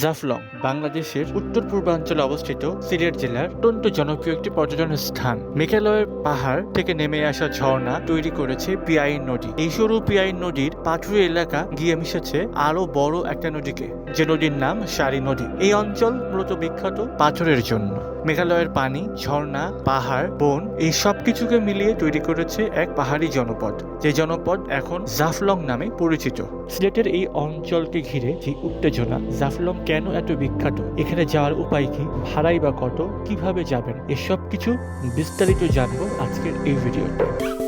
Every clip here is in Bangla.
জাফলং, বাংলাদেশের উত্তর পূর্বাঞ্চলে অবস্থিত সিলেট জেলার অত্যন্ত জনপ্রিয় একটি পর্যটন স্থান। মেঘালয়ের পাহাড় থেকে নেমে আসা ঝর্ণা তৈরি করেছে পিয়াই নদী। এই সরু পিয়াই নদীর পাথুরি এলাকা গিয়ে মিশেছে আরও বড় একটা নদীকে, যে নদীর নাম সারি নদী। এই অঞ্চল মূলত বিখ্যাত পাথরের জন্য। মেঘালয়ের পানি, ঝর্ণা, পাহাড়, বন, এই সব কিছুকে মিলিয়ে তৈরি করেছে এক পাহাড়ি জনপদ, যে জনপদ এখন জাফলং নামে পরিচিত। সিলেটের এই অঞ্চলকে ঘিরে যে উত্তেজনা, জাফলং কেন এত বিখ্যাত? এখানে যাওয়ার উপায় কি? ভাড়াই বা কত? কীভাবে যাবেন? এসব কিছু বিস্তারিত জানব আজকের এই ভিডিওতে।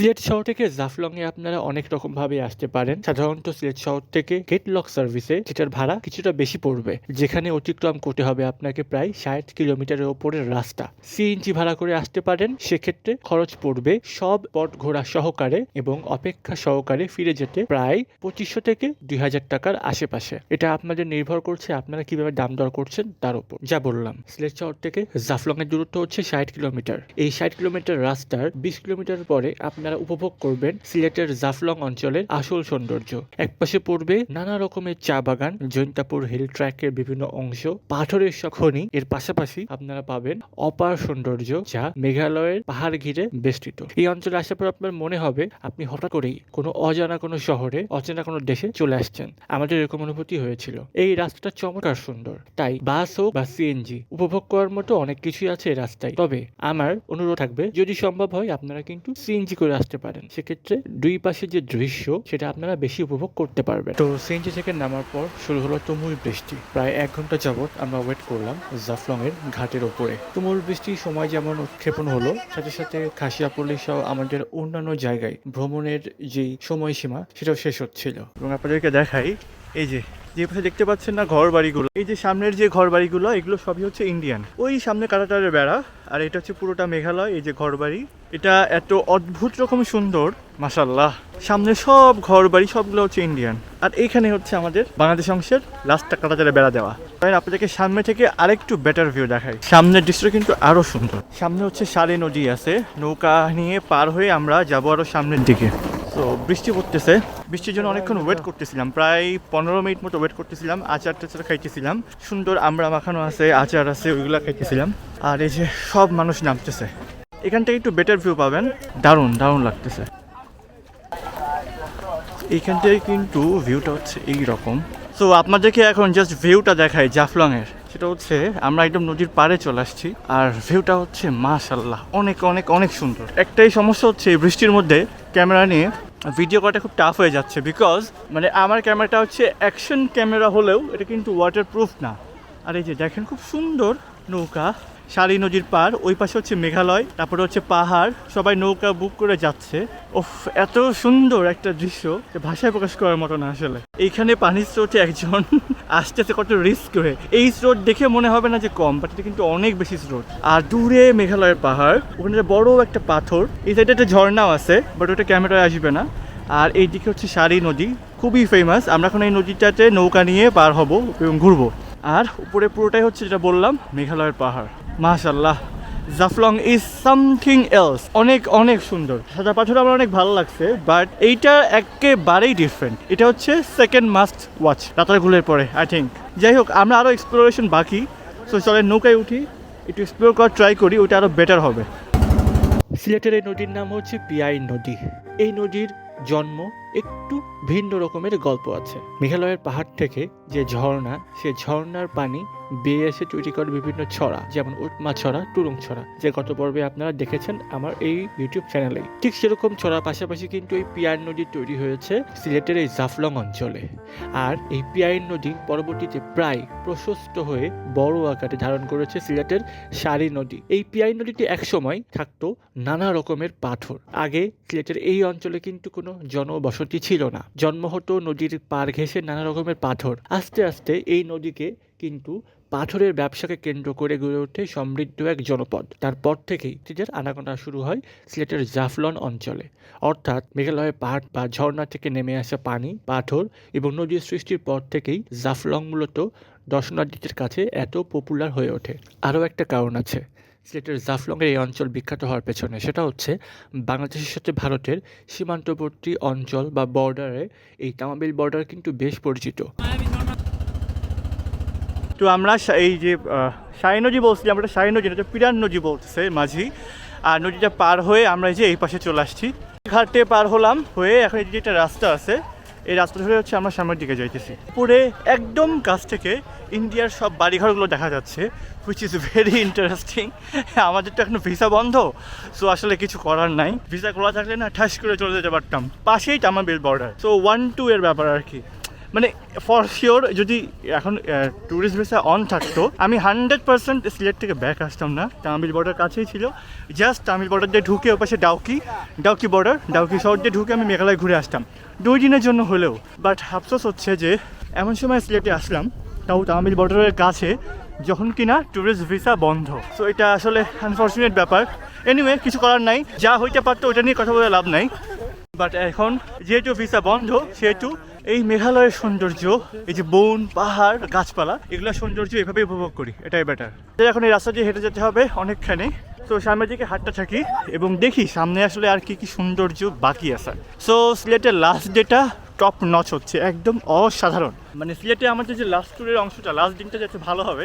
সিলেট শহর থেকে জাফলং এ আপনারা অনেক রকম ভাবে আসতে পারেন। সাধারণত সিলেট শহর থেকে গেটলক সার্ভিসে যেটার ভাড়া কিছুটা বেশি পড়বে, যেখানে অতিক্রম করতে হবে আপনাকে প্রায় ষাট কিলোমিটারের ওপরের রাস্তা। সিএনজি ভাড়া করে আসতে পারেন, সেক্ষেত্রে খরচ পড়বে সব পথ ঘোরা সহকারে এবং অপেক্ষা সহকারে ফিরে যেতে প্রায় পঁচিশশো থেকে দুই হাজার টাকার আশেপাশে। এটা আপনাদের নির্ভর করছে আপনারা কীভাবে দাম দর করছেন তার উপর যা বললাম, সিলেট শহর থেকে জাফলং এর দূরত্ব হচ্ছে ষাট কিলোমিটার। এই ষাট কিলোমিটার রাস্তার বিশ কিলোমিটার পরে আপনারা উপভোগ করবেন সিলেটের জাফলং অঞ্চলের আসল সৌন্দর্য। একপাশে পড়বে নানা রকমের চা বাগান, জৈন্তাপুর হিল ট্র্যাকের বিভিন্ন অংশ, পাথরের সব খনি। এর পাশাপাশি আপনারা পাবেন অপার সৌন্দর্য যা মেঘালয়ের পাহাড় ঘিরে বেষ্টিত। এই অঞ্চলে আসার পর আপনার মনে হবে, আপনি হঠাৎ করেই কোনো অজানা কোনো শহরে, অচেনা কোনো দেশে চলে আসছেন। আমাদের এরকম অনুভূতি হয়েছিল। এই রাস্তাটা চমৎকার সুন্দর। তাই বাস হোক বা সিএনজি উপভোগ করার মতো অনেক কিছুই আছে এই রাস্তায়। তবে আমার অনুরোধ থাকবে, যদি সম্ভব হয়, আপনারা কিন্তু সিএনজি করে আসতে পারেন। সেক্ষেত্রে দুই পাশে যে দৃশ্য, সেটা আপনারা বেশি উপভোগ করতে পারবেন। তো সিএনজি থেকে নামার পর শুরু হলো তুমুল বৃষ্টি। প্রায় এক ঘণ্টা যাবৎ আমরা ওয়েট করলাম জাফলং এর ঘাটের ওপরে। তুমুল বৃষ্টির সময় যেমন উৎক্ষেপণ হলো, সাথে সাথে খাসিয়াপল্লী সহ আমাদের অন্যান্য জায়গায় ভ্রমণের যে সময়সীমা, সেটাও শেষ হচ্ছিল। এবং আপনাদেরকে দেখাই, এই যে যে দেখতে পাচ্ছেন না ঘর বাড়িগুলো এই যে সামনের যে ঘর বাড়িগুলো এগুলো সবই হচ্ছে ইন্ডিয়ান ওই সামনে কাটাটারের বেড়া, আর এটা হচ্ছে পুরোটা মেঘালয়, এই যে ঘর বাড়ি এটা এত অদ্ভুত রকম সুন্দর মাসাল্লাহ সামনে সব ঘর বাড়ি সবগুলো হচ্ছে ইন্ডিয়ান আর এইখানে হচ্ছে আমাদের বাংলাদেশ অংশের লাস্টটা কাটাতারে বেড়া দেওয়া। তাই আপনাদেরকে সামনে থেকে আরেকটু বেটার ভিউ দেখাই। সামনের দৃশ্য কিন্তু আরও সুন্দর। সামনে হচ্ছে সারে নদী আছে, নৌকা নিয়ে পার হয়ে আমরা যাব আরও সামনের দিকে। তো বৃষ্টি পড়তেছে। বৃষ্টির জন্য অনেকক্ষণ ওয়েট করতেছিলাম। প্রায় পনেরো মিনিট মতো ওয়েট করতেছিলাম। আচার টাচার খাইতেছিলাম। সুন্দর আমরা মাখানো আছে, আচার আছে, ওইগুলো খাইতেছিলাম। আর এই যে সব মানুষ নামতেছে। এখান থেকে একটু বেটার ভিউ পাবেন। দারুণ দারুণ লাগতেছে। এইখান থেকে কিন্তু ভিউটা হচ্ছে এই রকম তো আপনাদেরকে এখন জাস্ট ভিউটা দেখায় জাফলং এর সেটা হচ্ছে আমরা একদম নদীর পাড়ে চলে আসছি, আর ভিউটা হচ্ছে মাশাল্লাহ অনেক অনেক অনেক সুন্দর। একটাই সমস্যা হচ্ছে বৃষ্টির মধ্যে ক্যামেরা নিয়ে ভিডিও করাটা খুব টাফ হয়ে যাচ্ছে বিকজ মানে আমার ক্যামেরাটা হচ্ছে অ্যাকশন ক্যামেরা হলেও এটা কিন্তু ওয়াটার প্রুফ না। আর এই যে দেখেন, খুব সুন্দর নৌকা। সারি নদীর পার, ওই পাশে হচ্ছে মেঘালয়, তারপরে হচ্ছে পাহাড়, সবাই নৌকা বুক করে যাচ্ছে। ওফ, এত সুন্দর একটা দৃশ্য, যে ভাষায় প্রকাশ করার মতো না আসলে। এইখানে পানির স্রোতে একজন আসতেছে কত রিস্ক করে এই স্রোত দেখে মনে হবে না যে কম বাট এটা কিন্তু অনেক বেশি স্রোত। আর দূরে মেঘালয়ের পাহাড়, ওখানে বড় একটা পাথর, এই সাইডে একটা ঝর্ণাও আছে বাট ওটা ক্যামেরায় আসবে না। আর এইদিকে হচ্ছে সারি নদী, খুবই ফেমাস আমরা এখন এই নদীটাতে নৌকা নিয়ে পার হব এবং ঘুরবো। আর উপরে পুরোটাই হচ্ছে যেটা বললাম, মেঘালয়ের পাহাড়। মাশাল্লাহ জাফলং ইজ সামথিং এলস অনেক অনেক সুন্দর। সাদা পাথর আমার অনেক ভালো লাগছে বাট এইটা একেবারেই ডিফারেন্ট এটা হচ্ছে সেকেন্ড মাস্ট ওয়াচ রাতারগুলের পরে আই থিঙ্ক যাই হোক, আমরা আরও এক্সপ্লোরেশন বাকি। সো চলে নৌকায় উঠি। একটু এক্সপ্লোর করার ট্রাই করি, ওইটা আরও বেটার হবে। সিলেটের এই নদীর নাম হচ্ছে পিয়াই নদী। এই নদীর জন্ম একটু ভিন্ন রকমের গল্প আছে। মেঘালয়ের পাহাড় থেকে যে ঝর্ণা, সে ঝর্ণার পানি বেয়ে এসে তৈরি করে বিভিন্ন ছড়া, যেমন উটমা ছড়া, টুরুং ছড়া, যে গত পর্বে আপনারা দেখেছেন আমার এই ইউটিউব চ্যানেলে ঠিক সেরকম ছড়া পাশাপাশি কিন্তু এই পিয়ার নদী তৈরি হয়েছে সিলেটের এই জাফলং অঞ্চলে। আর এই পিয়াইন নদী পরবর্তীতে প্রায় প্রশস্ত হয়ে বড় আকারে ধারণ করেছে সিলেটের সারি নদী। এই পিয়াইন নদীটি একসময় থাকতো নানা রকমের পাথর। আগে সিলেটের এই অঞ্চলে কিন্তু কোনো জনবসতি ছিল না। জন্ম হতো নদীর পার ঘেঁষে নানা রকমের পাথর। আস্তে আস্তে এই নদীকে কিন্তু পাথরের ব্যবসাকে কেন্দ্র করে গড়ে ওঠে সমৃদ্ধ এক জনপদ। তারপর থেকেই সিলেটের আনাগোনা শুরু হয় সিলেটের জাফলন অঞ্চলে। অর্থাৎ মেঘালয়ের পাহাড় বা ঝর্ণা থেকে নেমে আসা পানি, পাথর এবং নদীর সৃষ্টির পর থেকেই জাফলং মূলত দর্শনার্থীদের কাছে এত পপুলার হয়ে ওঠে। আরও একটা কারণ আছে। সিলেটের জাফলংয়ের এই অঞ্চল বিখ্যাত হওয়ার পেছনে, সেটা হচ্ছে বাংলাদেশের সাথে ভারতের সীমান্তবর্তী অঞ্চল বা বর্ডারে এই তামাবিল বর্ডার কিন্তু বেশ পরিচিত। তো আমরা এই যে সাই নদী বলছি, আমরা সাই নদী এটা পিরান নদী বলতেছে মাঝি। আর নদীটা পার হয়ে আমরা এই যে এই পাশে চলে আসছি। ঘাটে পার হলাম হয়ে এখন এই যে একটা রাস্তা আছে এই রাস্তা ধরে হচ্ছে আমরা সামনের দিকে যাইতেছি। পুরে একদম কাছ থেকে ইন্ডিয়ার সব বাড়িঘরগুলো দেখা যাচ্ছে হুইচ ইজ ভেরি ইন্টারেস্টিং আমাদের তো এখন ভিসা বন্ধ সো আসলে কিছু করার নাই। ভিসা খোলা থাকলে না ঠাস করে চলে যেতে পারতাম। পাশেই Tamabil border so one two এর ব্যাপার আর কি। মানে ফর শিওর যদি এখন ট্যুরিস্ট ভিসা অন থাকতো, আমি হান্ড্রেড পার্সেন্ট সিলেট থেকে ব্যাক আসতাম না। তামিল বর্ডার কাছেই ছিল। জাস্ট তামিল বর্ডার দিয়ে ঢুকে ওপাশে ডাউকি ডাউকি বর্ডার ডাউকি শহর দিয়ে ঢুকে আমি মেঘালয় ঘুরে আসতাম। দুই দিনের জন্য হলেও। বাট আফসোস হচ্ছে যে, এমন সময় সিলেটে আসলাম, তাও তামিল বর্ডারের কাছে, যখন কিনা ট্যুরিস্ট ভিসা বন্ধ। সো এটা আসলে আনফর্চুনেট ব্যাপার। এনিওয়ে কিছু করার নাই। যা হইতে পারতো ওটা নিয়ে কথা বলে লাভ নাই। বাট এখন, যেহেতু ভিসা বন্ধ, সেহেতু এই মেঘালয়ের সৌন্দর্য, এই যে বন, পাহাড়, গাছপালা এগুলো সৌন্দর্য এভাবে উপভোগ করি, এটাই বেটার এখন এই রাস্তা দিয়ে হেঁটে যেতে হবে অনেকখানি। তো সামনের দিকে হাঁটতে থাকি এবং দেখি সামনে আসলে আর কি কি সৌন্দর্য বাকি আছে। সো সিলেটের লাস্ট ডেটা টপ নচ হচ্ছে, একদম অসাধারণ। মানে সিলেটে আমাদের যে লাস্ট ট্যুরের অংশটা লাস্ট দিনটা যাতে ভালো হবে,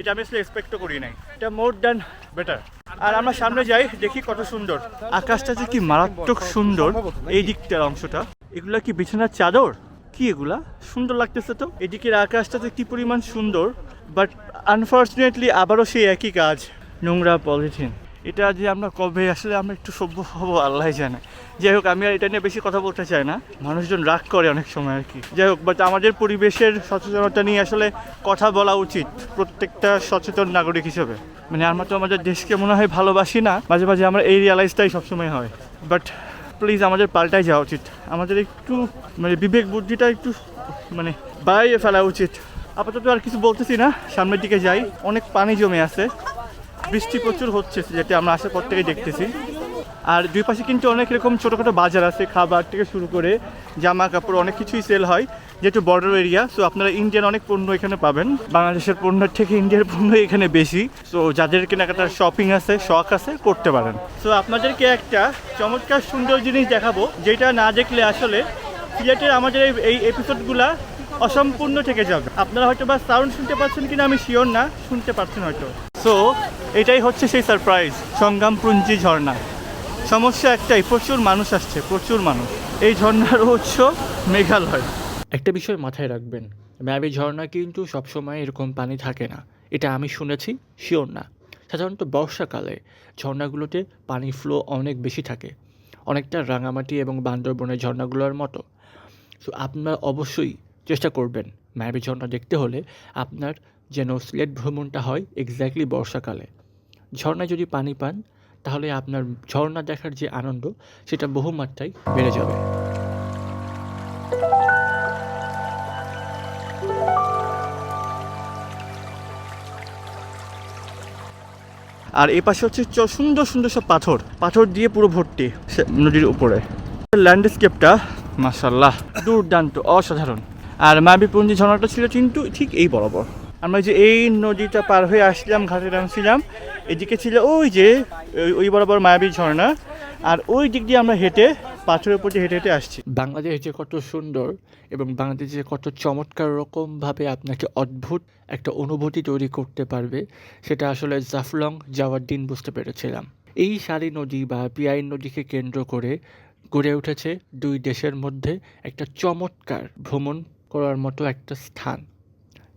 এটা আমি আসলে এক্সপেক্টও করি নাই। এটা মোর দ্যান বেটার আর আমরা সামনে যাই, দেখি কত সুন্দর। আকাশটা যে কি মারাত্মক সুন্দর, এই দিকটার অংশটা। এগুলা কি বিছানার চাদর? কি এগুলা? সুন্দর লাগতেছে তো? এদিকের আকাশটা যে কি পরিমাণ সুন্দর? বাট আনফর্চুনেটলি আবারও সেই একই কাজ, নোংরা পলিথিন। এটা যে আমরা কবে, আসলে আমরা একটু সভ্য হব আল্লাহ জানে। যাই হোক, আমি আর এটা নিয়ে বেশি কথা বলতে চাই না। মানুষজন রাগ করে অনেক সময় আর কি। যাই হোক বাট আমাদের পরিবেশের সচেতনতা নিয়ে আসলে কথা বলা উচিত প্রত্যেকটা সচেতন নাগরিক হিসেবে। মানে আমরা তো আমাদের দেশকে মনে হয় ভালোবাসি না, মাঝে মাঝে আমরা এই রিয়ালাইজটাই সবসময় হয়। বাট প্লিজ আমাদের পাল্টাই যাওয়া উচিত। আমাদের একটু মানে বিবেক বুদ্ধিটা একটু মানে বাড়িয়ে ফেলা উচিত। আপাতত আর কিছু বলতেছি না, সামনের দিকে যাই। অনেক পানি জমে আছে। বৃষ্টি প্রচুর হচ্ছে, যেটা আমরা আসার পর থেকে দেখতেছি। আর দুই পাশে কিন্তু অনেক রকম ছোটোখাটো বাজার আছে, খাবার থেকে শুরু করে জামা কাপড় অনেক কিছুই সেল হয়। যেহেতু বর্ডার এরিয়া সো আপনারা ইন্ডিয়ান অনেক পণ্য এখানে পাবেন। বাংলাদেশের পণ্যের থেকে ইন্ডিয়ার পণ্য এখানে বেশি। সো যাদের কেনাকাটার শপিং আছে, শখ আছে, করতে পারেন। সো আপনাদেরকে একটা চমৎকার সুন্দর জিনিস দেখাবো, যেটা না দেখলে আসলে সিলেটের আমাদের এই- এপিসোডগুলা অসম্পূর্ণ থেকে যাবে। আপনারা হয়তো বা সাউন্ড শুনতে পাচ্ছেন কিনা আমি শিওর না, শুনতে পাচ্ছেন হয়তো। সো এটাই হচ্ছে সেই সারপ্রাইজ সংগ্রামপুঞ্জি ঝর্ণা। সমস্যা একটাই, প্রচুর মানুষ আসছে, প্রচুর মানুষ। এই ঝর্ণার উৎস মেঘালয়। একটা বিষয় মাথায় রাখবেন, ম্যাবি ঝর্ণা কিন্তু সবসময় এরকম পানি থাকে না। এটা আমি শুনেছি শিওর না। সাধারণত বর্ষাকালে ঝর্ণাগুলোতে পানি ফ্লো অনেক বেশি থাকে। অনেকটা রাঙামাটি এবং বান্দরবনের ঝর্ণাগুলোর মতো। সো আপনার অবশ্যই চেষ্টা করবেন ম্যাবি ঝর্ণা দেখতে হলে আপনার যেন সিলেট ভ্রমণটা হয় এক্স্যাক্টলি বর্ষাকালে। ঝর্ণায় যদি পানি পান, তাহলে আপনার ঝর্ণা দেখার যে আনন্দ, সেটা বহুমাত্রায় বেড়ে যাবে। আর এই পাশে হচ্ছে সুন্দর সুন্দর সব পাথর। পাথর দিয়ে পুরো ভর্তি নদীর উপরে। ল্যান্ডস্কেপটা মাসাল্লাহ দুর্দান্ত, অসাধারণ। আর মাবিপুঞ্জি ঝর্ণাটা ছিল কিন্তু ঠিক এই বরাবর। আমরা যে এই নদীটা পার হয়ে আসলাম, ঘাটে নামছিলাম, এদিকে ছিল ওই যে ওই বরাবর মায়াবী ঝর্ণা। আর ওই দিক দিয়ে আমরা হেঁটে পাথরের উপর হেঁটে হেঁটে আসছি। বাংলাদেশ যে কত সুন্দর এবং বাংলাদেশ যে কত চমৎকার রকমভাবে আপনাকে অদ্ভুত একটা অনুভূতি তৈরি করতে পারবে, সেটা আসলে জাফলং যাওয়ার দিন বুঝতে পেরেছিলাম। এই সারি নদী বা পিয়াই নদীকে কেন্দ্র করে গড়ে উঠেছে দুই দেশের মধ্যে একটা চমৎকার ভ্রমণ করার মতো একটা স্থান,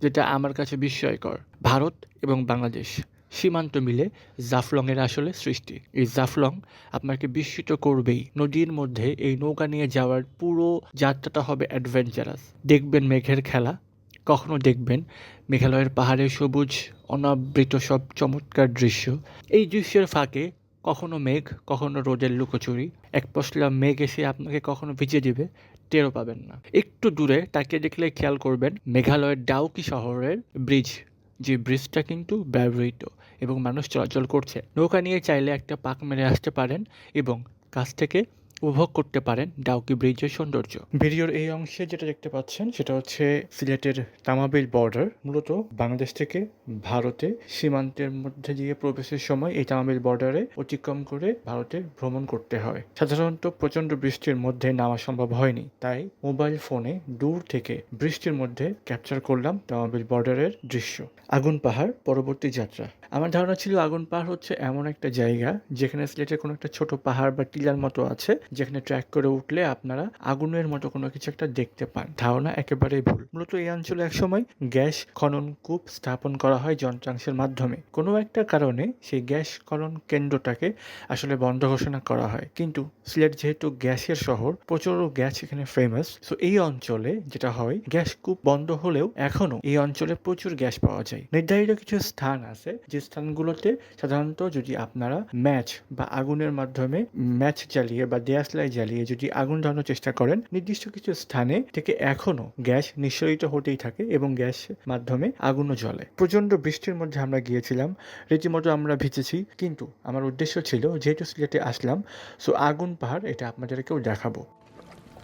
যেটা আমার কাছে বিস্ময়কর। ভারত এবং বাংলাদেশ। সীমান্ত মিলে জাফলংয়ের আসলে সৃষ্টি। এই জাফলং আপনাকে বিস্মিত করবেই। নদীর মধ্যে এই নৌকা নিয়ে যাওয়ার পুরো যাত্রাটা হবে অ্যাডভেঞ্চারাস দেখবেন মেঘের খেলা। কখনো দেখবেন মেঘালয়ের পাহাড়ে সবুজ, অনাবৃত সব চমৎকার দৃশ্য। এই দৃশ্যের ফাঁকে কখনো মেঘ, কখনো রোদের লুকোচুরি। এক পশলা মেঘ এসে আপনাকে কখনো ভিজে দিবে, টেরও পাবেন না। একটু দূরে তাকে দেখলে খেয়াল করবেন মেঘালয়ের ডাউকি শহরের ব্রিজ। যে ব্রিজটা কিন্তু ব্যবহৃত এবং মানুষ চলাচল করছে। নৌকা নিয়ে চাইলে একটা পাক মেরে আসতে পারেন এবং কাছ থেকে উপভোগ করতে পারেন ডাউকি ব্রিজের সৌন্দর্য। ভিডিওর এই অংশে যেটা দেখতে পাচ্ছেন, সেটা হচ্ছে সিলেটের তামাবিল বর্ডার মূলত বাংলাদেশ থেকে ভারতে সীমান্তের মধ্যে দিয়ে প্রবেশের সময় এই তামাবিল বর্ডারে অতিক্রম করে ভারতে ভ্রমণ করতে হয়। সাধারণত প্রচণ্ড বৃষ্টির মধ্যে নামা সম্ভব হয়নি, তাই মোবাইল ফোনে দূর থেকে বৃষ্টির মধ্যে ক্যাপচার করলাম তামাবিল বর্ডারের দৃশ্য। আগুন পাহাড়, পরবর্তী যাত্রা। আমার ধারণা ছিল আগুন পাহাড় হচ্ছে এমন একটা জায়গা যেখানে সিলেটের কোনো একটা ছোট পাহাড় বা টিলার মতো আছে, যেখানে ট্র্যাক করে উঠলে আপনারা আগুনের মতো কোনো কিছু একটা দেখতে পান। ধারণা একেবারেই ভুল। মূলত এই অঞ্চলে একসময় গ্যাস খনন কূপ স্থাপন করা হয় যন্ত্রাংশের মাধ্যমে। কোনো একটা কারণে সেই গ্যাস খনন কেন্দ্রটাকে আসলে বন্ধ ঘোষণা করা হয়। কিন্তু সিলেট যেহেতু গ্যাসের শহর, প্রচুর গ্যাস এখানে ফেমাস সো এই অঞ্চলে যেটা হয়, গ্যাস কূপ বন্ধ হলেও এখনও এই অঞ্চলে প্রচুর গ্যাস পাওয়া যায়। নির্ধারিত কিছু স্থান আছে, যে স্থানগুলোতে সাধারণত যদি আপনারা ম্যাচ বা আগুনের মাধ্যমে ম্যাচ জ্বালিয়ে বা দেয়াসলাই জ্বালিয়ে যদি আগুন ধরানোর চেষ্টা করেন, নির্দিষ্ট কিছু স্থানে থেকে এখনও গ্যাস নিঃসরিত হতেই থাকে এবং গ্যাস মাধ্যমে আগুনও জ্বলে। প্রচণ্ড বৃষ্টির মধ্যে আমরা গিয়েছিলাম, রীতিমতো আমরা ভিজেছি, কিন্তু আমার উদ্দেশ্য ছিল, যেহেতু সিলেটে আসলাম, সো আগুন পাহাড় এটা আপনাদেরকেও দেখাবো।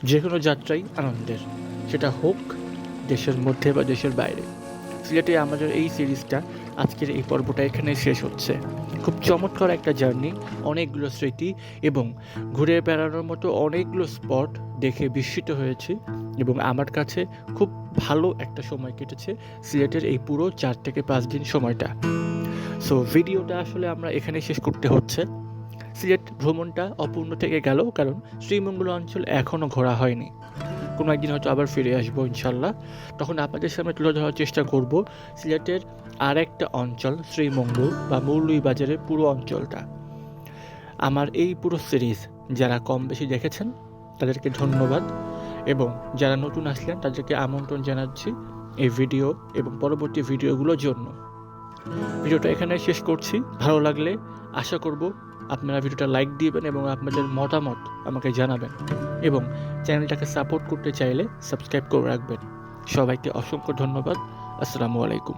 যে কোনো যাত্রাই আনন্দের, সেটা হোক দেশের মধ্যে বা দেশের বাইরে। সিলেটে আমাদের এই সিরিজটা আজকের এই পর্বটা এখানে শেষ হচ্ছে। খুব চমৎকার একটা জার্নি, অনেকগুলো স্মৃতি এবং ঘুরে বেড়ানোর মতো অনেকগুলো স্পট দেখে বিস্মিত হয়েছি এবং আমার কাছে খুব ভালো একটা সময় কেটেছে সিলেটের এই পুরো চার থেকে পাঁচ দিন সময়টা। সো ভিডিওটা আসলে আমরা এখানে শেষ করতে হচ্ছে। সিলেট ভ্রমণটা অপূর্ণ থেকে গেল, কারণ শ্রীমঙ্গল অঞ্চল এখনও ঘোরা হয়নি। কোনো একদিন হয়তো আবার ফিরে আসব, ইনশাল্লাহ। তখন আপনাদের সামনে তুলে ধরার চেষ্টা করব সিলেটের আর একটা অঞ্চল, শ্রীমঙ্গল বা মৌলুইবাজারের পুরো অঞ্চলটা। আমার এই পুরো সিরিজ যারা কম বেশি দেখেছেন, তাদেরকে ধন্যবাদ এবং যারা নতুন আসলেন, তাদেরকে আমন্ত্রণ জানাচ্ছি এই ভিডিও এবং পরবর্তী ভিডিওগুলোর জন্য। ভিডিওটা এখানে শেষ করছি। ভালো লাগলে আশা করব আপনারা ভিডিওটা লাইক দিবেন এবং আপনাদের মতামত আমাকে জানাবেন। এবং চ্যানেলটাকে সাপোর্ট করতে চাইলে সাবস্ক্রাইব করে রাখবেন। সবাইকে অসংখ্য ধন্যবাদ। আসসালামু আলাইকুম।